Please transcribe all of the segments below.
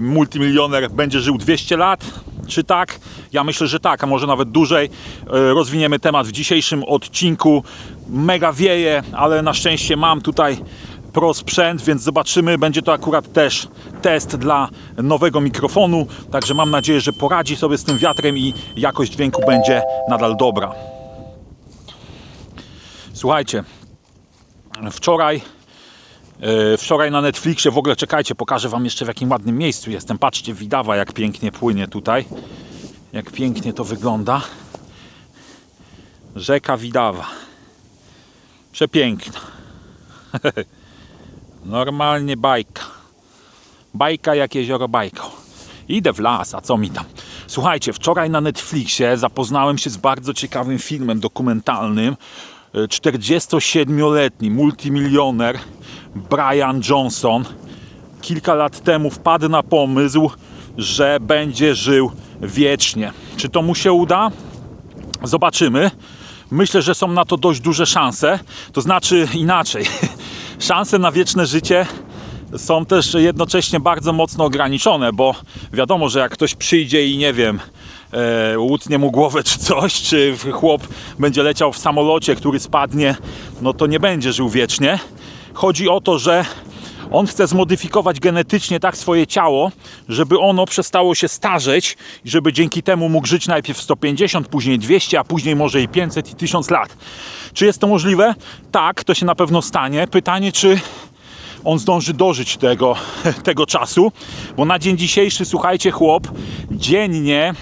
multimilioner będzie żył 200 lat, czy tak? Ja myślę, że tak, a może nawet dłużej. E, Rozwiniemy temat w dzisiejszym odcinku. Mega wieje, ale na szczęście mam tutaj pro sprzęt, więc zobaczymy. Będzie to akurat też test dla nowego mikrofonu, także mam nadzieję, że poradzi sobie z tym wiatrem i jakość dźwięku będzie nadal dobra. Słuchajcie, wczoraj Wczoraj na Netflixie, w ogóle czekajcie, pokażę Wam jeszcze w jakim ładnym miejscu jestem. Patrzcie, Widawa jak pięknie płynie tutaj. Jak pięknie to wygląda. Rzeka Widawa. Przepiękna. Normalnie bajka. Bajka jak jezioro bajko. Idę w las, a co mi tam? Słuchajcie, wczoraj na Netflixie zapoznałem się z bardzo ciekawym filmem dokumentalnym. E, 47-letni multimilioner Brian Johnson kilka lat temu wpadł na pomysł, że będzie żył wiecznie. Czy to mu się uda? Zobaczymy. Myślę, że są na to dość duże szanse. To znaczy inaczej. Szanse na wieczne życie są też jednocześnie bardzo mocno ograniczone, bo wiadomo, że jak ktoś przyjdzie i nie wiem, e, łutnie mu głowę czy coś, czy chłop będzie leciał w samolocie, który spadnie, no to nie będzie żył wiecznie. Chodzi o to, że on chce zmodyfikować genetycznie tak swoje ciało, żeby ono przestało się starzeć i żeby dzięki temu mógł żyć najpierw 150, później 200, a później może i 500 i 1000 lat. Czy jest to możliwe? Tak, to się na pewno stanie. Pytanie, czy on zdąży dożyć tego, tego czasu, bo na dzień dzisiejszy, słuchajcie, chłop dziennie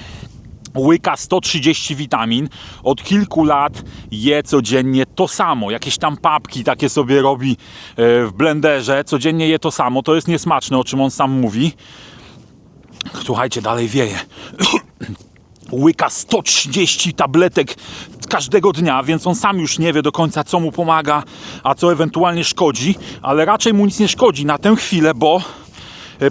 łyka 130 witamin. Od kilku lat je codziennie to samo. Jakieś tam papki takie sobie robi e, w blenderze. Codziennie je to samo. To jest niesmaczne, o czym on sam mówi. Słuchajcie, dalej wieje. Łyka 130 tabletek każdego dnia, więc on sam już nie wie do końca, co mu pomaga, a co ewentualnie szkodzi, ale raczej mu nic nie szkodzi na tę chwilę, bo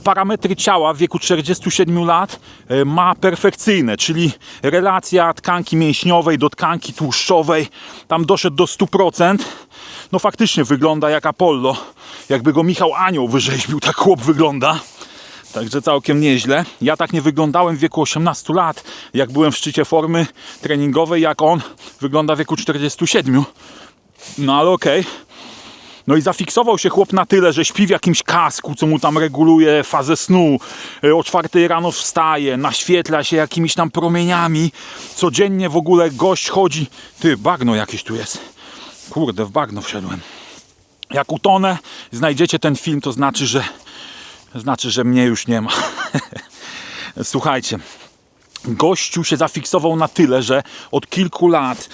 parametry ciała w wieku 47 lat e, ma perfekcyjne, czyli relacja tkanki mięśniowej do tkanki tłuszczowej tam doszedł do 100%. No faktycznie wygląda jak Apollo, jakby go Michał Anioł wyrzeźbił, tak chłop wygląda. Także całkiem nieźle. Ja tak nie wyglądałem w wieku 18 lat, jak byłem w szczycie formy treningowej, jak on wygląda w wieku 47. No ale okej. No i zafiksował się chłop na tyle, że śpi w jakimś kasku, co mu tam reguluje fazę snu. E, O czwartej rano wstaje, naświetla się jakimiś tam promieniami. Codziennie w ogóle gość chodzi. Ty, bagno jakieś tu jest. Kurde, w bagno wszedłem. Jak utonę, znajdziecie ten film, to znaczy, że znaczy, że mnie już nie ma. Słuchajcie. Gościu się zafiksował na tyle, że od kilku lat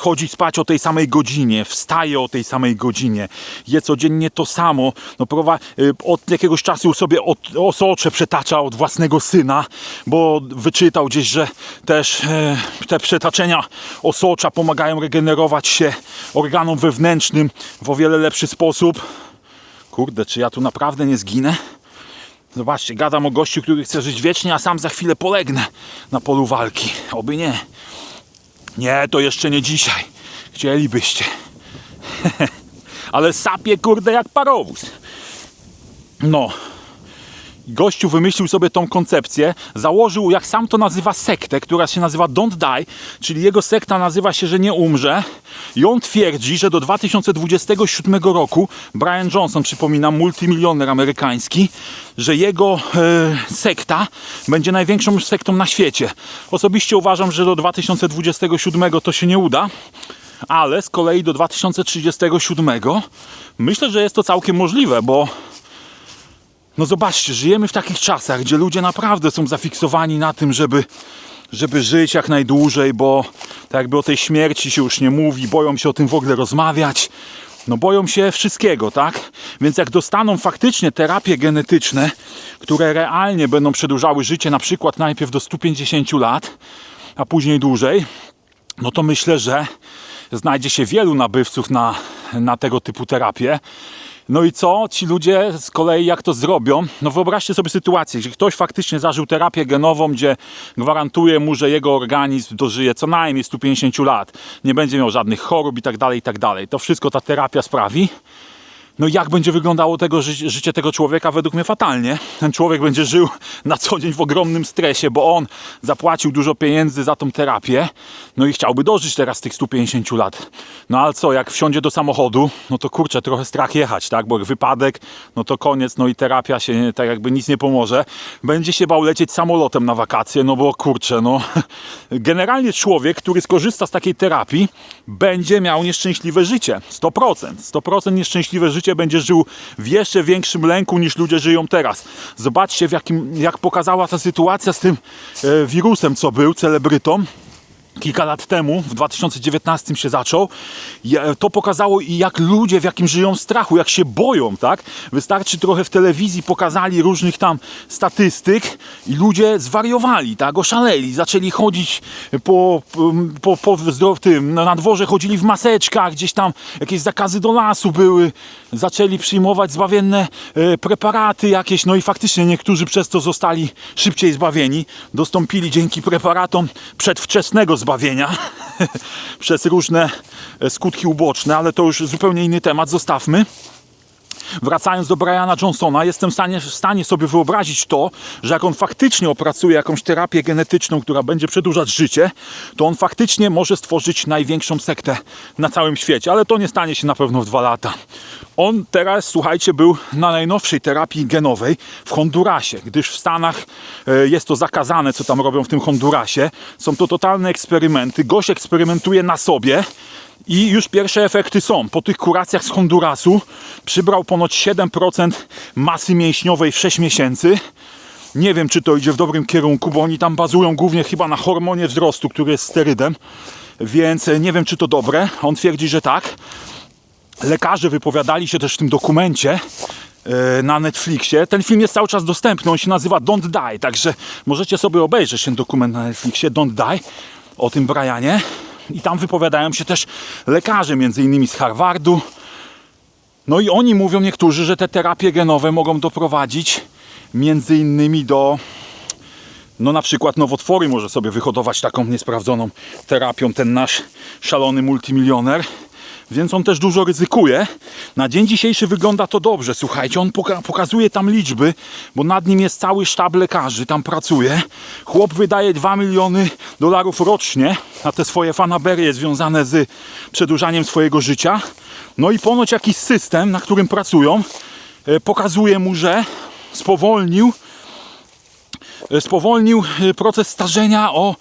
chodzi spać o tej samej godzinie, wstaje o tej samej godzinie, je codziennie to samo. No, y, od jakiegoś czasu sobie osocze przetacza od własnego syna, bo wyczytał gdzieś, że też e, te przetaczenia osocza pomagają regenerować się organom wewnętrznym w o wiele lepszy sposób. Kurde, czy ja tu naprawdę nie zginę? Zobaczcie, gadam o gościu, który chce żyć wiecznie, a sam za chwilę polegnę na polu walki. Oby nie. Nie, to jeszcze nie dzisiaj. Chcielibyście. Ale sapie kurde jak parowóz. No. Gościu wymyślił sobie tą koncepcję, założył, jak sam to nazywa, sektę, która się nazywa Don't Die, czyli jego sekta nazywa się, że nie umrze. I on twierdzi, że do 2027 roku Brian Johnson, przypominam, multimilioner amerykański, że jego e, sekta będzie największą sektą na świecie. Osobiście uważam, że do 2027 to się nie uda, ale z kolei do 2037 myślę, że jest to całkiem możliwe, bo no zobaczcie, żyjemy w takich czasach, gdzie ludzie naprawdę są zafiksowani na tym, żeby, żeby żyć jak najdłużej, bo tak jakby o tej śmierci się już nie mówi, boją się o tym w ogóle rozmawiać. No boją się wszystkiego, tak? Więc jak dostaną faktycznie terapie genetyczne, które realnie będą przedłużały życie na przykład najpierw do 150 lat, a później dłużej, no to myślę, że znajdzie się wielu nabywców na, na tego typu terapię. No i co? Ci ludzie z kolei jak to zrobią? No wyobraźcie sobie sytuację, że ktoś faktycznie zażył terapię genową, gdzie gwarantuje mu, że jego organizm dożyje co najmniej 150 lat, nie będzie miał żadnych chorób i tak dalej, i tak dalej. To wszystko ta terapia sprawi. No jak będzie wyglądało tego ży życie tego człowieka? Według mnie fatalnie. Ten człowiek będzie żył na co dzień w ogromnym stresie, bo on zapłacił dużo pieniędzy za tą terapię, no i chciałby dożyć teraz tych 150 lat. No ale co, jak wsiądzie do samochodu, no to kurczę, trochę strach jechać, tak? Bo jak wypadek, no to koniec, no i terapia się tak jakby nic nie pomoże. Będzie się bał lecieć samolotem na wakacje, no bo kurczę, no generalnie człowiek, który skorzysta z takiej terapii, będzie miał nieszczęśliwe życie. 100%. 100% nieszczęśliwe życie będzie żył w jeszcze większym lęku niż ludzie żyją teraz. Zobaczcie, w jakim, jak pokazała ta sytuacja z tym e, wirusem, co był, celebrytą kilka lat temu, w 2019 się zaczął, to pokazało jak ludzie w jakim żyją strachu, jak się boją, tak? Wystarczy trochę w telewizji pokazali różnych tam statystyk i ludzie zwariowali, tak? Oszaleli, zaczęli chodzić po, po, po zdro- tym, no, na dworze chodzili w maseczkach, gdzieś tam jakieś zakazy do lasu były, zaczęli przyjmować zbawienne e, preparaty jakieś, no i faktycznie niektórzy przez to zostali szybciej zbawieni, dostąpili dzięki preparatom przedwczesnego zbawienia przez różne skutki uboczne, ale to już zupełnie inny temat, zostawmy. Wracając do Briana Johnsona, jestem w stanie, w stanie sobie wyobrazić to, że jak on faktycznie opracuje jakąś terapię genetyczną, która będzie przedłużać życie, to on faktycznie może stworzyć największą sektę na całym świecie, ale to nie stanie się na pewno w dwa lata. On teraz, słuchajcie, był na najnowszej terapii genowej w Hondurasie, gdyż w Stanach e, jest to zakazane, co tam robią w tym Hondurasie. Są to totalne eksperymenty. Gość eksperymentuje na sobie, i już pierwsze efekty są. Po tych kuracjach z Hondurasu przybrał ponoć 7% masy mięśniowej w 6 miesięcy. Nie wiem, czy to idzie w dobrym kierunku, bo oni tam bazują głównie chyba na hormonie wzrostu, który jest sterydem, więc e, nie wiem, czy to dobre. On twierdzi, że tak. Lekarze wypowiadali się też w tym dokumencie e, na Netflixie. Ten film jest cały czas dostępny, on się nazywa Don't Die, także możecie sobie obejrzeć ten dokument na Netflixie Don't Die o tym Brianie. I tam wypowiadają się też lekarze, między innymi z Harvardu. No i oni mówią niektórzy, że te terapie genowe mogą doprowadzić między innymi do no na przykład nowotwory może sobie wyhodować taką niesprawdzoną terapią ten nasz szalony multimilioner. Więc on też dużo ryzykuje. Na dzień dzisiejszy wygląda to dobrze. Słuchajcie, on poka- pokazuje tam liczby, bo nad nim jest cały sztab lekarzy, tam pracuje. Chłop wydaje 2 miliony dolarów rocznie na te swoje fanaberie związane z przedłużaniem swojego życia. No i ponoć jakiś system, na którym pracują, e, pokazuje mu, że spowolnił e, spowolnił e, proces starzenia o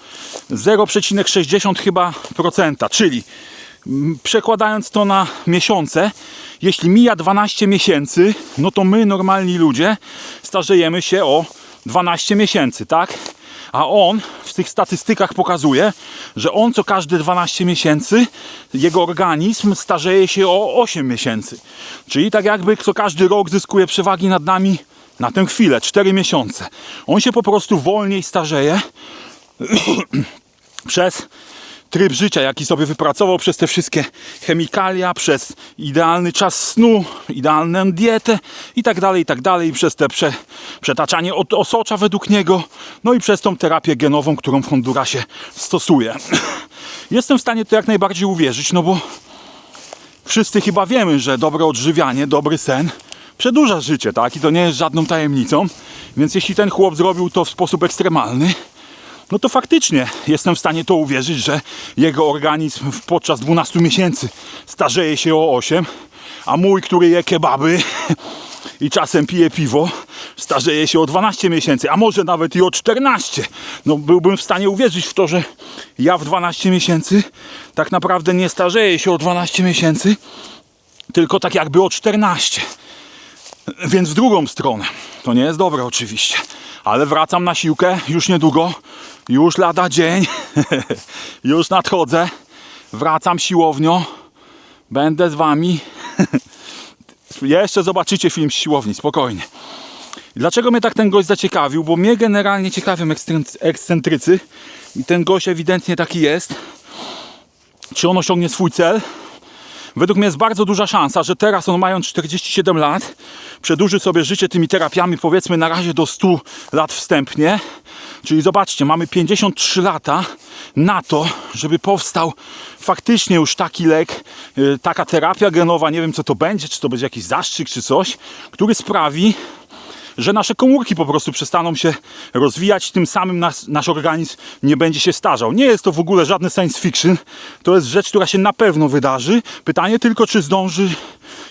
0,60 chyba procenta, czyli przekładając to na miesiące, jeśli mija 12 miesięcy, no to my normalni ludzie starzejemy się o 12 miesięcy, tak? A on w tych statystykach pokazuje, że on co każde 12 miesięcy, jego organizm starzeje się o 8 miesięcy. Czyli tak jakby co każdy rok zyskuje przewagi nad nami na tę chwilę, 4 miesiące. On się po prostu wolniej starzeje przez tryb życia, jaki sobie wypracował, przez te wszystkie chemikalia, przez idealny czas snu, idealną dietę i tak dalej, i tak dalej, przez te prze, przetaczanie od- osocza według niego, no i przez tą terapię genową, którą w Hondurasie stosuje. Jestem w stanie to jak najbardziej uwierzyć, no bo wszyscy chyba wiemy, że dobre odżywianie, dobry sen przedłuża życie, tak? I to nie jest żadną tajemnicą. Więc jeśli ten chłop zrobił to w sposób ekstremalny, no to faktycznie jestem w stanie to uwierzyć, że jego organizm podczas 12 miesięcy starzeje się o 8, a mój, który je kebaby i czasem pije piwo, starzeje się o 12 miesięcy, a może nawet i o 14. No byłbym w stanie uwierzyć w to, że ja w 12 miesięcy tak naprawdę nie starzeję się o 12 miesięcy, tylko tak jakby o 14. Więc w drugą stronę. To nie jest dobre oczywiście. Ale wracam na siłkę już niedługo. Już lada dzień. już nadchodzę. Wracam siłownią. Będę z wami. Jeszcze zobaczycie film z siłowni, spokojnie. Dlaczego mnie tak ten gość zaciekawił? Bo mnie generalnie ciekawią ekscen- ekscentrycy. I ten gość ewidentnie taki jest. Czy on osiągnie swój cel? Według mnie jest bardzo duża szansa, że teraz on mając 47 lat, przedłuży sobie życie tymi terapiami powiedzmy na razie do 100 lat wstępnie. Czyli zobaczcie, mamy 53 lata na to, żeby powstał faktycznie już taki lek, y, taka terapia genowa, nie wiem co to będzie, czy to będzie jakiś zastrzyk, czy coś, który sprawi, że nasze komórki po prostu przestaną się rozwijać, tym samym nas, nasz organizm nie będzie się starzał. Nie jest to w ogóle żadne science fiction, to jest rzecz, która się na pewno wydarzy. Pytanie tylko, czy zdąży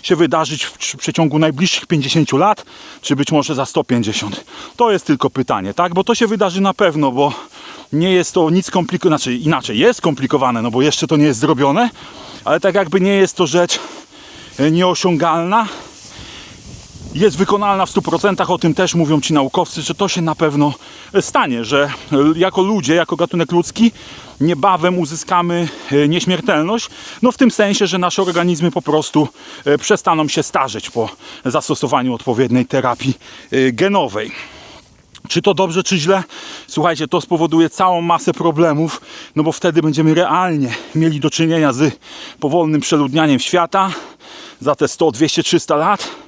się wydarzyć w, przeciągu najbliższych 50 lat, czy być może za 150. To jest tylko pytanie, tak? Bo to się wydarzy na pewno, bo nie jest to nic skomplikowane, znaczy inaczej, jest skomplikowane, no bo jeszcze to nie jest zrobione, ale tak jakby nie jest to rzecz e, nieosiągalna, jest wykonalna w 100%, o tym też mówią ci naukowcy, że to się na pewno stanie, że jako ludzie, jako gatunek ludzki niebawem uzyskamy e, nieśmiertelność, no w tym sensie, że nasze organizmy po prostu e, przestaną się starzeć po zastosowaniu odpowiedniej terapii e, genowej. Czy to dobrze, czy źle? Słuchajcie, to spowoduje całą masę problemów, no bo wtedy będziemy realnie mieli do czynienia z powolnym przeludnianiem świata za te 100, 200, 300 lat.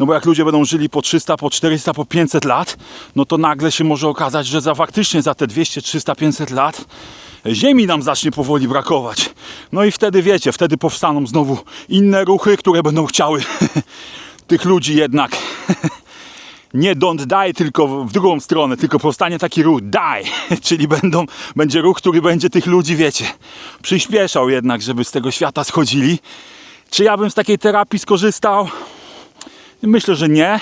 No bo jak ludzie będą żyli po 300, po 400, po 500 lat, no to nagle się może okazać, że za faktycznie za te 200, 300, 500 lat ziemi nam zacznie powoli brakować. No i wtedy wiecie, wtedy powstaną znowu inne ruchy, które będą chciały tych ludzi jednak nie don't die, tylko w drugą stronę, tylko powstanie taki ruch die, czyli będą, będzie ruch, który będzie tych ludzi, wiecie, przyspieszał jednak, żeby z tego świata schodzili. Czy ja bym z takiej terapii skorzystał? Myślę, że nie.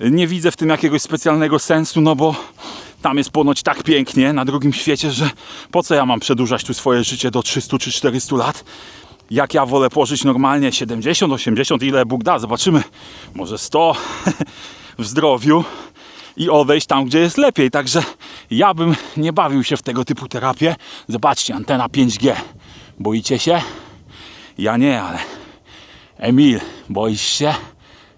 Nie widzę w tym jakiegoś specjalnego sensu, no bo tam jest ponoć tak pięknie na drugim świecie, że po co ja mam przedłużać tu swoje życie do 300 czy 400 lat? Jak ja wolę pożyć normalnie 70, 80, ile Bóg da, zobaczymy, może 100 w zdrowiu i odejść tam, gdzie jest lepiej. Także ja bym nie bawił się w tego typu terapię. Zobaczcie, antena 5G. Boicie się? Ja nie, ale Emil, boisz się?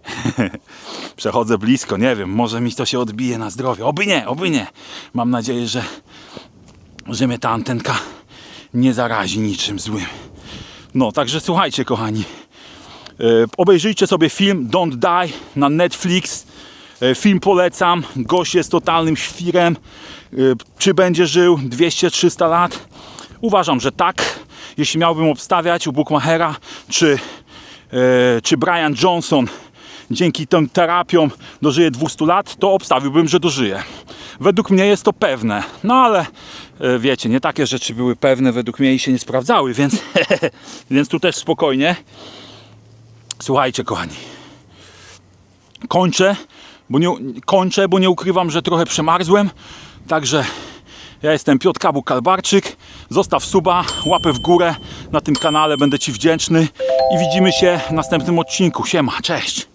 Przechodzę blisko, nie wiem, może mi to się odbije na zdrowie. Oby nie, oby nie. Mam nadzieję, że, że mnie ta antenka nie zarazi niczym złym. No, także słuchajcie, kochani. E, obejrzyjcie sobie film Don't Die na Netflix. E, Film polecam. Gość jest totalnym świrem. E, Czy będzie żył 200-300 lat? Uważam, że tak. Jeśli miałbym obstawiać u Bookmachera, czy, czy Brian Johnson dzięki tym terapiom dożyje 200 lat, to obstawiłbym, że dożyje. Według mnie jest to pewne. No ale e, wiecie, nie takie rzeczy były pewne według mnie i się nie sprawdzały, więc, więc tu też spokojnie. Słuchajcie, kochani. Kończę, bo nie, kończę, bo nie ukrywam, że trochę przemarzłem. Także ja jestem Piotr Kabuk-Kalbarczyk. Zostaw suba, łapę w górę na tym kanale, będę Ci wdzięczny. I widzimy się w następnym odcinku. Siema, cześć!